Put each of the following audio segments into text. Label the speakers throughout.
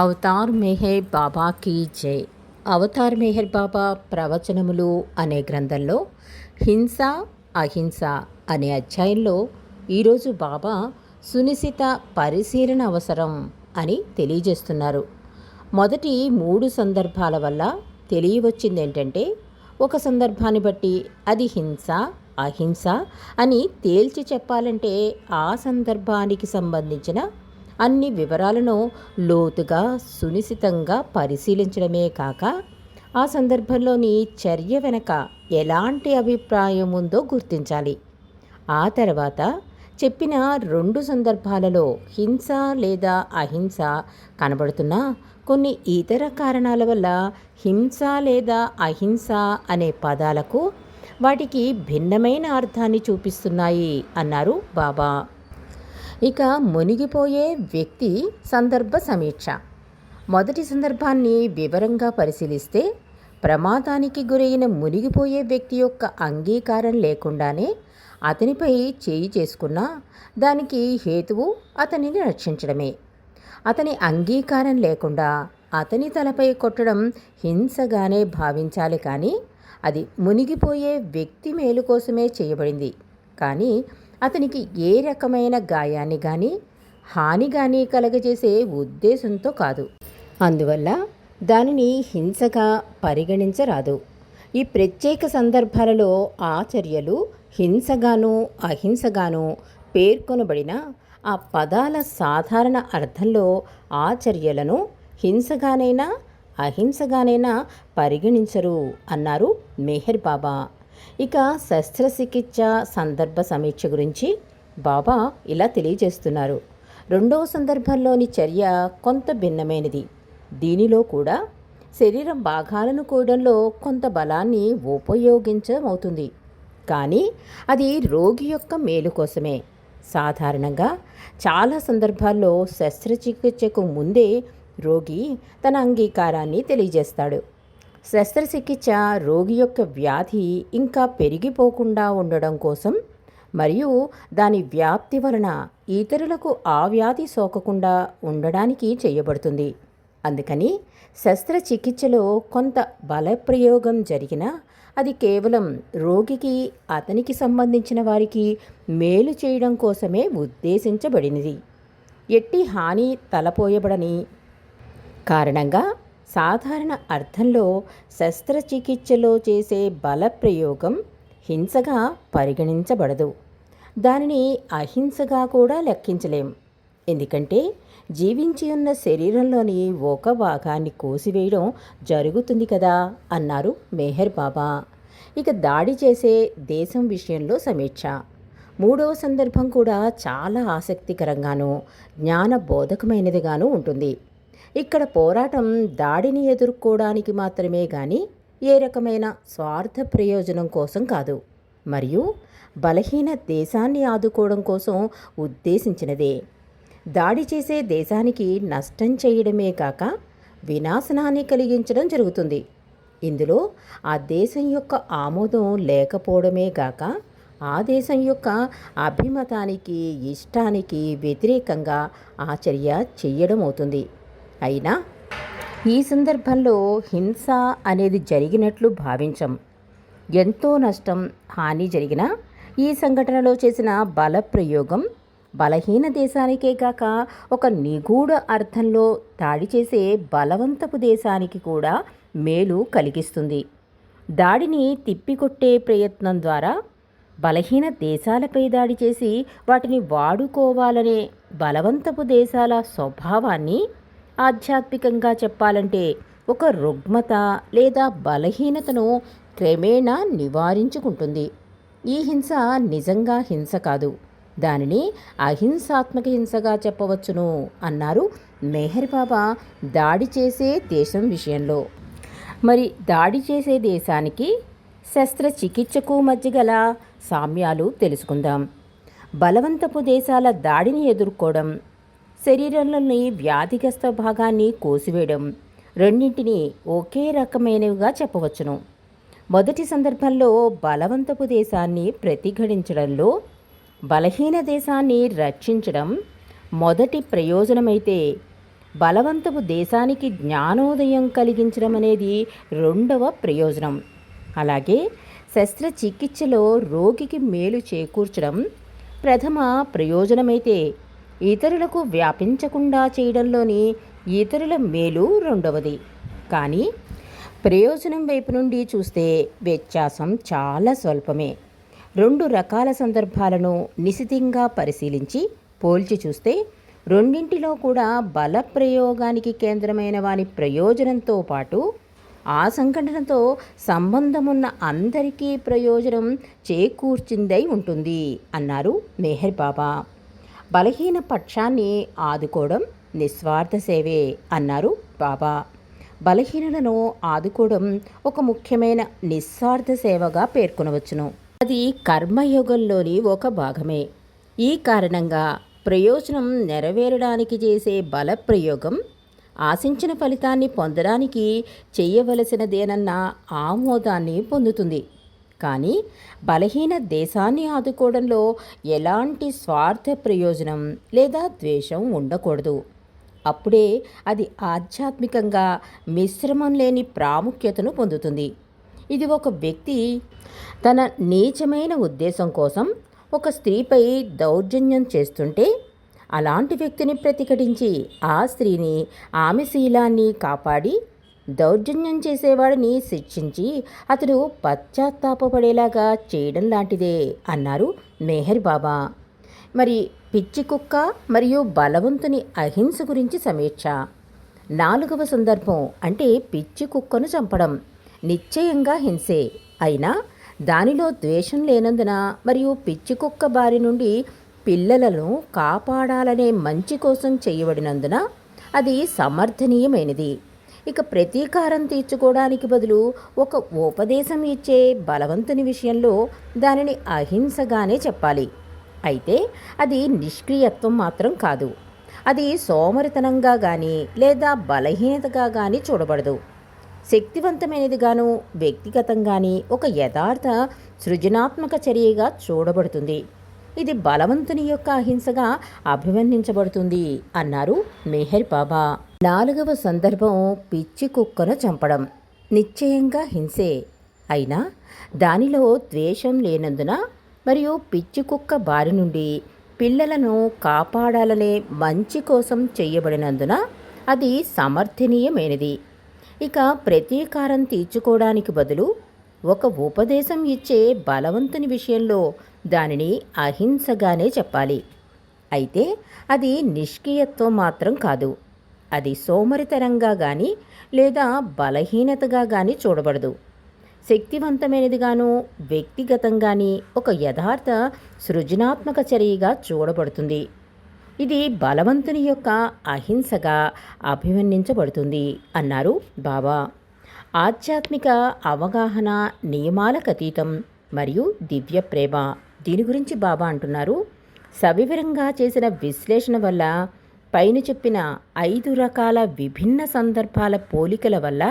Speaker 1: Avatar Meher Baba కీ జై. అవతార్ మెహర్ బాబా ప్రవచనములు అనే గ్రంథంలో హింస అహింస అనే అధ్యాయంలో ఈరోజు బాబా సునిశిత పరిశీలన అవసరం అని తెలియజేస్తున్నారు. మొదటి మూడు సందర్భాల వల్ల తెలియవచ్చింది ఏంటంటే ఒక సందర్భాన్ని బట్టి అది హింస అహింస అని తేల్చి చెప్పాలంటే ఆ సందర్భానికి సంబంధించిన అన్ని వివరాలను లోతుగా సునిశితంగా పరిశీలించడమే కాక ఆ సందర్భంలోని చర్య వెనక ఎలాంటి అభిప్రాయం ఉందో గుర్తించాలి. ఆ తర్వాత చెప్పిన రెండు సందర్భాలలో హింస లేదా అహింస కనబడుతున్నా కొన్ని ఇతర కారణాల వల్ల హింస లేదా అహింస అనే పదాలకు వాటికి భిన్నమైన అర్థాన్ని చూపిస్తున్నాయి అన్నారు బాబా. ఇక మునిగిపోయే వ్యక్తి సందర్భ సమీక్ష. మొదటి సందర్భాన్ని వివరంగా పరిశీలిస్తే ప్రమాదానికి గురైన మునిగిపోయే వ్యక్తి యొక్క అంగీకారం లేకుండానే అతనిపై చేయి చేసుకున్నా దానికి హేతువు అతనిని రక్షించడమే. అతని అంగీకారం లేకుండా అతని తలపై కొట్టడం హింసగానే భావించాలి కానీ అది మునిగిపోయే వ్యక్తి మేలు కోసమే చేయబడింది. కానీ అతనికి ఏ రకమైన గాయాన్ని కానీ హాని కానీ కలగజేసే ఉద్దేశంతో కాదు. అందువల్ల దానిని హింసగా పరిగణించరాదు. ఈ ప్రత్యేక సందర్భాలలో ఆ చర్యలు హింసగాను అహింసగాను పేర్కొనబడిన ఆ పదాల సాధారణ అర్థంలో ఆ చర్యలను హింసగానైనా అహింసగానైనా పరిగణించరు అన్నారు మెహర్ బాబా. ఇక శస్త్రచికిత్స సందర్భ సమీక్ష గురించి బాబా ఇలా తెలియజేస్తున్నారు. రెండవ సందర్భంలోని చర్య కొంత భిన్నమైనది. దీనిలో కూడా శరీరం భాగాలను కూడంలో కొంత బలాన్ని ఉపయోగించమవుతుంది. కానీ అది రోగి యొక్క మేలు కోసమే. సాధారణంగా చాలా సందర్భాల్లో శస్త్రచికిత్సకు ముందే రోగి తన అంగీకారాన్ని తెలియజేస్తాడు. శస్త్రచికిత్స రోగి యొక్క వ్యాధి ఇంకా పెరిగిపోకుండా ఉండడం కోసం మరియు దాని వ్యాప్తి వలన ఇతరులకు ఆ వ్యాధి సోకకుండా ఉండడానికి చేయబడుతుంది. అందుకని శస్త్రచికిత్సలో కొంత బలప్రయోగం జరిగినా అది కేవలం రోగికి అతనికి సంబంధించిన వారికి మేలు చేయడం కోసమే ఉద్దేశించబడినది. ఎట్టి హాని తలపోయబడని కారణంగా సాధారణ అర్థంలో శస్త్రచికిత్సలో చేసే బలప్రయోగం హింసగా పరిగణించబడదు. దానిని అహింసగా కూడా లెక్కించలేం. ఎందుకంటే జీవించి ఉన్న శరీరంలోని ఒక భాగాన్ని కోసివేయడం జరుగుతుంది కదా అన్నారు మెహర్ బాబా. ఇక దాడి చేసే దేశం విషయంలో సమీక్ష. మూడవ సందర్భం కూడా చాలా ఆసక్తికరంగానూ జ్ఞానబోధకమైనదిగాను ఉంటుంది. ఇక్కడ పోరాటం దాడిని ఎదుర్కోవడానికి మాత్రమే కానీ ఏ రకమైన స్వార్థ ప్రయోజనం కోసం కాదు. మరియు బలహీన దేశాన్ని ఆదుకోవడం కోసం ఉద్దేశించినదే. దాడి చేసే దేశానికి నష్టం చేయడమే కాక వినాశనాన్ని కలిగించడం జరుగుతుంది. ఇందులో ఆ దేశం యొక్క ఆమోదం లేకపోవడమే కాక ఆ దేశం యొక్క అభిమతానికి ఇష్టానికి వ్యతిరేకంగా ఆ చర్య చెయ్యడం అవుతుంది అయినా ఈ సందర్భంలో హింస అనేది జరిగినట్లు భావించం. ఎంతో నష్టం హాని జరిగిన ఈ సంఘటనలో చేసిన బలప్రయోగం బలహీన దేశానికే కాక ఒక నిగూఢ అర్థంలో దాడి చేసే బలవంతపు దేశానికి కూడా మేలు కలిగిస్తుంది. దాడిని తిప్పికొట్టే ప్రయత్నం ద్వారా బలహీన దేశాలపై దాడి చేసి వాటిని వాడుకోవాలనే బలవంతపు దేశాల స్వభావాన్ని ఆధ్యాత్మికంగా చెప్పాలంటే ఒక రుగ్మత లేదా బలహీనతను క్రమేణా నివారించుకుంటుంది. ఈ హింస నిజంగా హింస కాదు. దానిని అహింసాత్మక హింసగా చెప్పవచ్చును అన్నారు మెహర్ బాబా దాడి చేసే దేశం విషయంలో. మరి దాడి చేసే దేశానికి శస్త్రచికిత్సకు మధ్య గల సామ్యాలు తెలుసుకుందాం. బలవంతపు దేశాల దాడిని ఎదుర్కోవడం శరీరంలోని వ్యాధిగ్రస్త భాగాన్ని కోసివేయడం. రెండింటిని ఒకే రకమైనవిగా చెప్పవచ్చును. మొదటి సందర్భంలో బలవంతపు దేశాన్ని ప్రతిఘటించడంలో బలహీన దేశాన్ని రక్షించడం మొదటి ప్రయోజనమైతే బలవంతపు దేశానికి జ్ఞానోదయం కలిగించడం అనేది రెండవ ప్రయోజనం. అలాగే శస్త్రచికిత్సలో రోగికి మేలు చేకూర్చడం ప్రథమ ప్రయోజనమైతే ఇతరులకు వ్యాపించకుండా చేయడంలోని ఇతరుల మేలు రెండవది. కానీ ప్రయోజనం వైపు నుండి చూస్తే వ్యత్యాసం చాలా స్వల్పమే. రెండు రకాల సందర్భాలను నిశితంగా పరిశీలించి పోల్చి చూస్తే రెండింటిలో కూడా బల ప్రయోగానికి కేంద్రమైన వాని ప్రయోజనంతో పాటు ఆ సంఘటనతో సంబంధమున్న అందరికీ ప్రయోజనం చేకూర్చిందై ఉంటుంది అన్నారు మెహర్ బాబా. బలహీన పక్షాన్ని ఆదుకోవడం నిస్వార్థ సేవే అన్నారు బాబా. బలహీనులను ఆదుకోవడం ఒక ముఖ్యమైన నిస్వార్థ సేవగా పేర్కొనవచ్చును. అది కర్మయోగంలోని ఒక భాగమే. ఈ కారణంగా ప్రయోజనం నెరవేరడానికి చేసే బల ప్రయోగం ఆశించిన ఫలితాన్ని పొందడానికి చేయవలసినదేనన్న ఆమోదాన్ని పొందుతుంది. కానీ బలహీన దేశాన్ని ఆదుకోవడంలో ఎలాంటి స్వార్థ ప్రయోజనం లేదా ద్వేషం ఉండకూడదు. అప్పుడే అది ఆధ్యాత్మికంగా మిశ్రమం లేని ప్రాముఖ్యతను పొందుతుంది. ఇది ఒక వ్యక్తి తన నీచమైన ఉద్దేశం కోసం ఒక స్త్రీపై దౌర్జన్యం చేస్తుంటే అలాంటి వ్యక్తిని ప్రతిఘటించి ఆ స్త్రీని ఆమె శీలాన్ని కాపాడి దౌర్జన్యం చేసేవాడిని శిక్షించి అతడు పశ్చాత్తాపపడేలాగా చేయడం లాంటిదే అన్నారు మెహర్ బాబా. మరి పిచ్చి కుక్క మరియు బలవంతుని అహింస గురించి సమీక్ష. నాలుగవ సందర్భం అంటే పిచ్చి కుక్కను చంపడం. నిశ్చయంగా హింసే. అయినా దానిలో ద్వేషం లేనందున మరియు పిచ్చి కుక్క బారి నుండి పిల్లలను కాపాడాలనే మంచి కోసం చేయబడినందున అది సమర్థనీయమైనది. ఇక ప్రతీకారం తీర్చుకోవడానికి బదులు ఒక ఉపదేశం ఇచ్చే బలవంతుని విషయంలో దానిని అహింసగానే చెప్పాలి. అయితే అది నిష్క్రియత్వం మాత్రం కాదు. అది సోమరితనంగా కానీ లేదా బలహీనతగా కానీ చూడబడదు. శక్తివంతమైనదిగాను వ్యక్తిగతంగాని ఒక యథార్థ సృజనాత్మక చర్యగా చూడబడుతుంది. ఇది బలవంతుని యొక్క అహింసగా అభివర్ణించబడుతుంది అన్నారు మెహర్ బాబా. నాలుగవ సందర్భం పిచ్చి కుక్కను చంపడం. నిశ్చయంగా హింసే. అయినా దానిలో ద్వేషం లేనందున మరియు పిచ్చి కుక్క బారి నుండి పిల్లలను కాపాడాలనే మంచి కోసం చేయబడినందున అది సమర్థనీయమైనది. ఇక ప్రతీకారం తీర్చుకోవడానికి బదులు ఒక ఉపదేశం ఇచ్చే బలవంతుని విషయంలో దానిని అహింసగానే చెప్పాలి. అయితే అది నిష్క్రియత్వం మాత్రం కాదు. అది సోమరితనంగా కానీ లేదా బలహీనతగా కానీ చూడబడదు. శక్తివంతమైనదిగాను వ్యక్తిగతంగాని ఒక యథార్థ సృజనాత్మక చర్యగా చూడబడుతుంది. ఇది బలవంతుని యొక్క అహింసగా అభివర్ణించబడుతుంది అన్నారు బాబా. ఆధ్యాత్మిక అవగాహన నియమాలకు అతీతం మరియు దివ్య ప్రేమ దీని గురించి బాబా అంటున్నారు. సవివరంగా చేసిన విశ్లేషణ వల్ల పైన చెప్పిన ఐదు రకాల విభిన్న సందర్భాల పోలికల వల్ల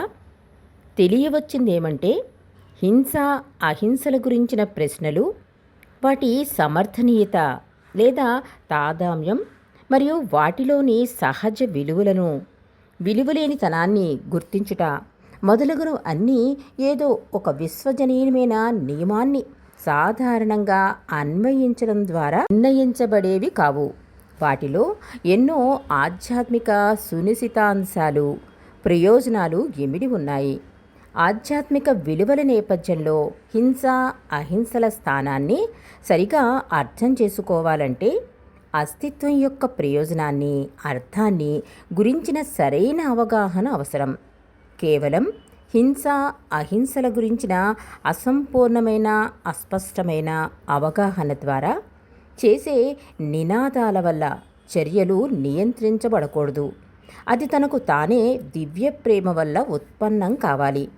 Speaker 1: తెలియవచ్చిందేమంటే హింస అహింసల గురించిన ప్రశ్నలు వాటి సమర్థనీయత లేదా తాదామ్యం మరియు వాటిలోని సహజ విలువలను విలువలేనితనాన్ని గుర్తించుట మొదలగును అన్నీ ఏదో ఒక విశ్వజనీయమైన నియమాన్ని సాధారణంగా అన్వయించడం ద్వారా నిర్ణయించబడేవి కావు. వాటిలో ఎన్నో ఆధ్యాత్మిక సునిశితాంశాలు ప్రయోజనాలు ఇమిడి ఉన్నాయి. ఆధ్యాత్మిక విలువల నేపథ్యంలో హింస అహింసల స్థానాన్ని సరిగా అర్థం చేసుకోవాలంటే అస్తిత్వం యొక్క ప్రయోజనాన్ని అర్థాన్ని గురించిన సరైన అవగాహన అవసరం. కేవలం హింస అహింసల గురించిన అసంపూర్ణమైన అస్పష్టమైన అవగాహన ద్వారా చేసే నినాదాల వల్ల చర్యలు నియంత్రించబడకూడదు. అది తనకు తానే దివ్య ప్రేమ వల్ల ఉత్పన్నం కావాలి.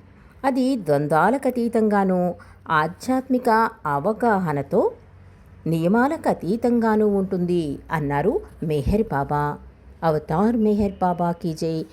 Speaker 1: అది ద్వంద్వాలకు అతీతంగానూ ఆధ్యాత్మిక అవగాహనతో నియమాలకు అతీతంగానూ ఉంటుంది అన్నారు మెహర్ బాబా. అవతార్ మెహర్ బాబా కీ జై.